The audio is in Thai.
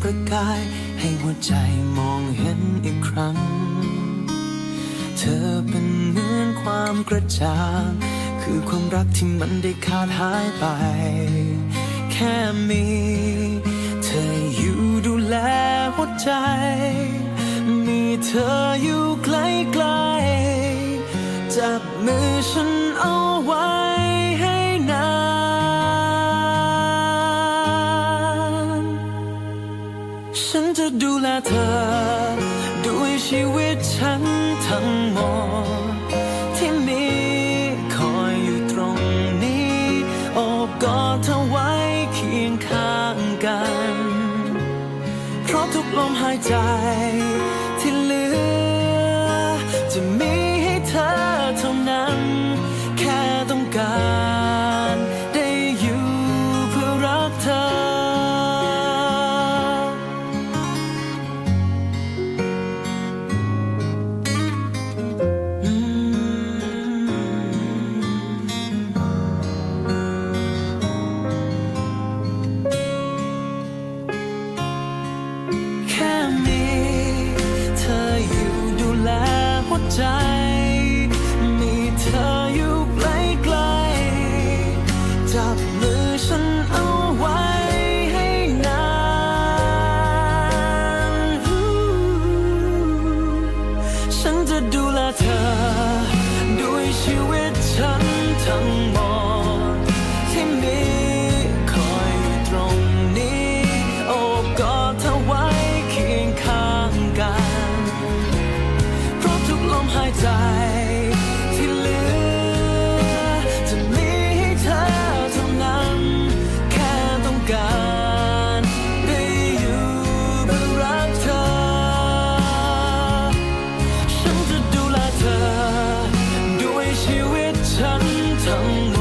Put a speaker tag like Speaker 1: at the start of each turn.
Speaker 1: ประกาย ให้หัวใจมองเห็นอีกครั้ง เธอเป็นเหมือนความกระจ่าง คือความรักที่มันได้ขาดหายไป แค่มี เธออยู่ดูแลหัวใจ มีเธออยู่ใกล้ๆจับมือฉันเอาไว้ ฉันจะดูแลเธอ ด้วยชีวิตฉันทั้งหมด ที่มีคอยอยู่ตรงนี้โอบกอดเธอไว้เคียงข้างกัน เพราะทุกลมหายใจ ใจ มีเธออยู่ใกล้ๆจับมือ น